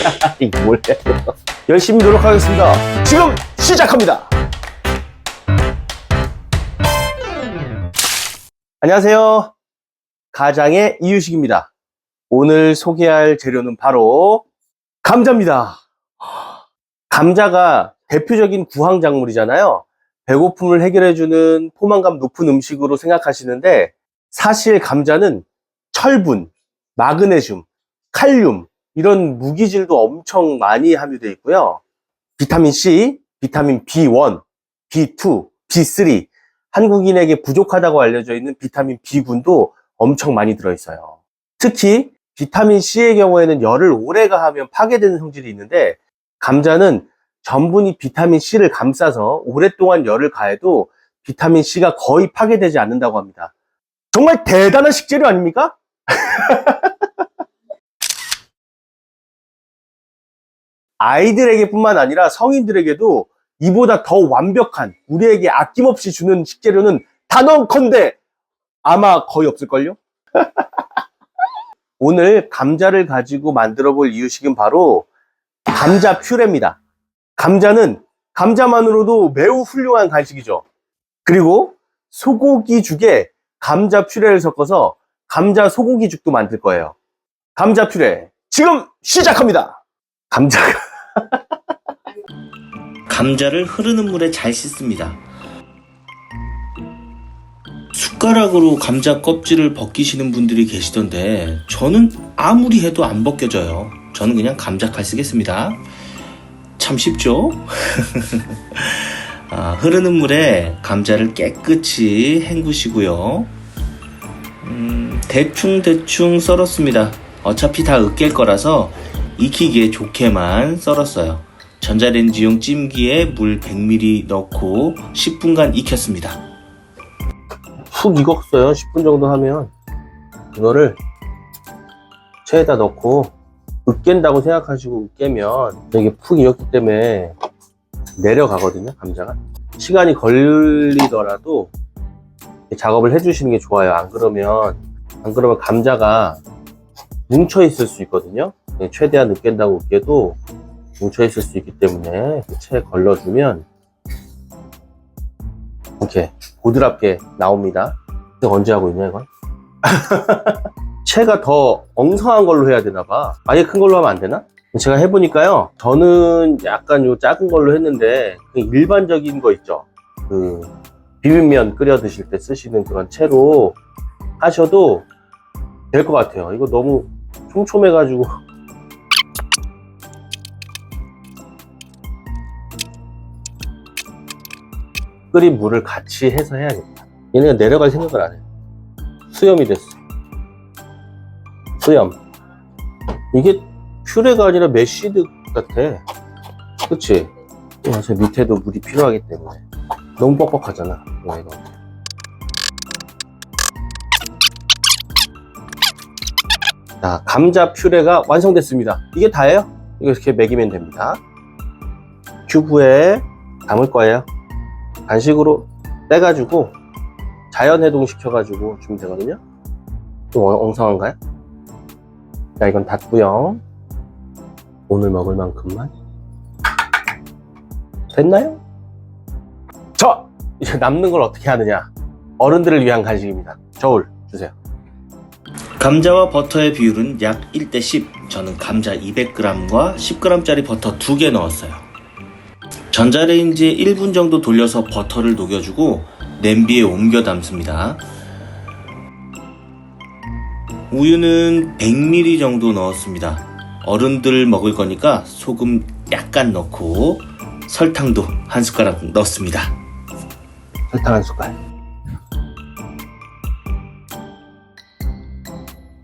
이 뭐야? 열심히 노력하겠습니다. 지금 시작합니다. 안녕하세요. 가장의 이유식입니다. 오늘 소개할 재료는 바로 감자입니다. 감자가 대표적인 구황작물이잖아요. 배고픔을 해결해주는 포만감 높은 음식으로 생각하시는데 사실 감자는 철분, 마그네슘, 칼륨 이런 무기질도 엄청 많이 함유되어 있고요. 비타민 C, 비타민 B1, B2, B3 한국인에게 부족하다고 알려져 있는 비타민 B군도 엄청 많이 들어있어요. 특히 비타민 C의 경우에는 열을 오래 가하면 파괴되는 성질이 있는데 감자는 전분이 비타민 C를 감싸서 오랫동안 열을 가해도 비타민 C가 거의 파괴되지 않는다고 합니다. 정말 대단한 식재료 아닙니까? 아이들에게뿐만 아니라 성인들에게도 이보다 더 완벽한 우리에게 아낌없이 주는 식재료는 단언컨대 아마 거의 없을걸요? 오늘 감자를 가지고 만들어 볼 이유식은 바로 감자 퓨레입니다. 감자는 감자만으로도 매우 훌륭한 간식이죠. 그리고 소고기 죽에 감자 퓨레를 섞어서 감자 소고기 죽도 만들 거예요. 감자 퓨레 지금 시작합니다. 감자가 감자를 흐르는 물에 잘 씻습니다. 숟가락으로 감자 껍질을 벗기시는 분들이 계시던데 저는 아무리 해도 안 벗겨져요. 저는 그냥 감자칼 쓰겠습니다. 참 쉽죠? 아, 흐르는 물에 감자를 깨끗이 헹구시고요. 음, 대충대충 썰었습니다. 어차피 다 으깰 거라서 익히기에 좋게만 썰었어요. 전자레인지용 찜기에 물 100ml 넣고 10분간 익혔습니다. 푹 익었어요. 10분 정도 하면 이거를 체에다 넣고 으깬다고 생각하시고 으깨면 이게 푹 익었기 때문에 내려가거든요. 감자가 시간이 걸리더라도 작업을 해주시는 게 좋아요. 안 그러면 안 그러면 감자가 뭉쳐 있을 수 있거든요. 최대한 으깬다고 으깨도 뭉쳐 있을 수 있기 때문에 체에 걸러주면 이렇게 보드랍게 나옵니다. 언제 하고 있냐 이건? 채가 더 엉성한 걸로 해야 되나 봐. 아예 큰 걸로 하면 안 되나? 제가 해보니까요. 저는 약간 요 작은 걸로 했는데 그 일반적인 거 있죠. 그 비빔면 끓여 드실 때 쓰시는 그런 채로 하셔도 될 것 같아요. 이거 너무 촘촘해 가지고 끓인 물을 같이 해서 해야겠다. 얘네가 내려갈 생각을 안 해. 수염이 됐어. 수염. 이게 퓨레가 아니라 메쉬드 같아. 그치? 어, 저 밑에도 물이 필요하기 때문에. 너무 뻑뻑하잖아. 이거, 이거. 자, 감자 퓨레가 완성됐습니다. 이게 다예요. 이거 이렇게 먹이면 됩니다. 큐브에 담을 거예요. 간식으로 떼가지고 자연 해동 시켜가지고 주면 되거든요. 좀 엉- 엉성한가요? 자, 이건 닫고요. 오늘 먹을 만큼만. 됐나요? 자, 이제 남는 걸 어떻게 하느냐? 어른들을 위한 간식입니다. 저울 주세요. 감자와 버터의 비율은 약 1대 10. 저는 감자 200g과 10g짜리 버터 2개 넣었어요. 전자레인지에 1분 정도 돌려서 버터를 녹여주고 냄비에 옮겨 담습니다. 우유는 100ml 정도 넣었습니다. 어른들 먹을 거니까 소금 약간 넣고 설탕도 한 숟가락 넣습니다. 설탕 한 숟갈.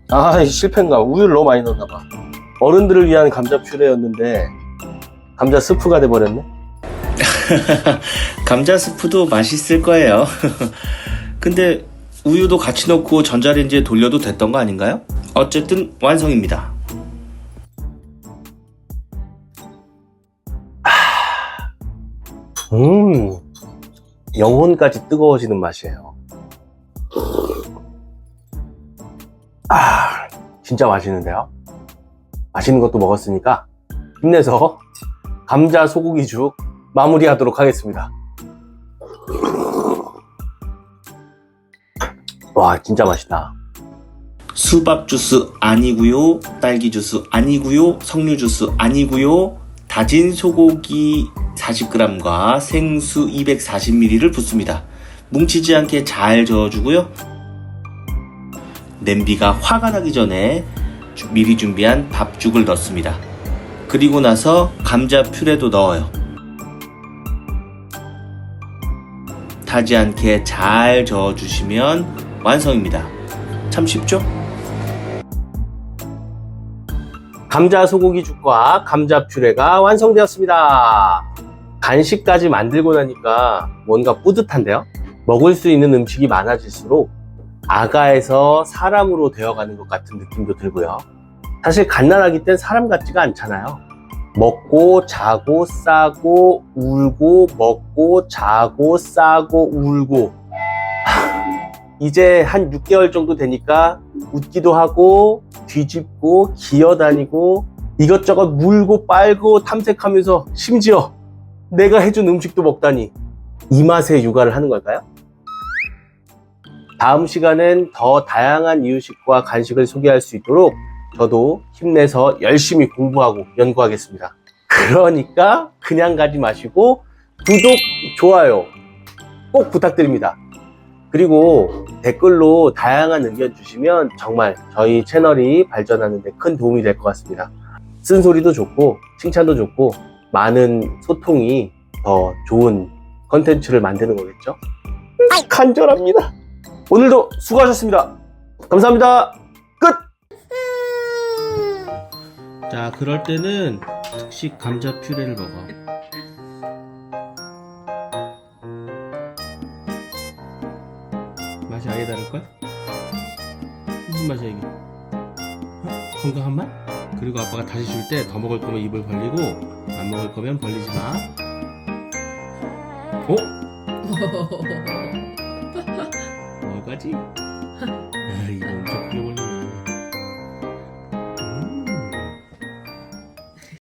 아, 이 실패인가? 우유를 너무 많이 넣었나 봐. 어른들을 위한 감자 퓨레였는데 감자 스프가 돼 버렸네. 감자 스프도 맛있을 거예요. 근데 우유도 같이 넣고 전자레인지에 돌려도 됐던 거 아닌가요? 어쨌든 완성입니다. 음, 영혼까지 뜨거워지는 맛이에요. 아, 진짜 맛있는데요? 맛있는 것도 먹었으니까 힘내서 감자 소고기죽 마무리하도록 하겠습니다. 와, 진짜 맛있다. 수박 주스 아니고요, 딸기 주스 아니고요, 석류 주스 아니고요. 다진 소고기 40g과 생수 240ml를 붓습니다. 뭉치지 않게 잘 저어주고요. 냄비가 화가 나기 전에 주- 미리 준비한 밥죽을 넣습니다. 그리고 나서 감자 퓨레도 넣어요. 타지 않게 잘 저어주시면 완성입니다. 참 쉽죠? 감자 소고기 죽과 감자 퓨레가 완성되었습니다. 간식까지 만들고 나니까 뭔가 뿌듯한데요? 먹을 수 있는 음식이 많아질수록 아가에서 사람으로 되어가는 것 같은 느낌도 들고요. 사실 갓난아기 땐 사람 같지가 않잖아요. 먹고 자고 싸고 울고 먹고 자고 싸고 울고 하, 이제 한 6개월 정도 되니까 웃기도 하고 뒤집고 기어다니고 이것저것 물고 빨고 탐색하면서 심지어 내가 해준 음식도 먹다니 이 맛에 육아를 하는 걸까요? 다음 시간엔 더 다양한 이유식과 간식을 소개할 수 있도록 저도 힘내서 열심히 공부하고 연구하겠습니다. 그러니까 그냥 가지 마시고 구독, 좋아요 꼭 부탁드립니다. 그리고 댓글로 다양한 의견 주시면 정말 저희 채널이 발전하는 데 큰 도움이 될 것 같습니다. 쓴소리도 좋고 칭찬도 좋고 많은 소통이 더 좋은 컨텐츠를 만드는 거겠죠? 간절합니다. 오늘도 수고하셨습니다. 감사합니다. 자, 그럴 때는 특식 감자 퓨레를 먹어. 맛이 아예 다를걸? 무슨 맛이야 이게? 어? 건강한 맛? 그리고 아빠가 다시 줄 때 더 먹을 거면 입을 벌리고 안 먹을 거면 벌리지 마. 어? 뭐가지? 아, 이거 엄청 벌리네.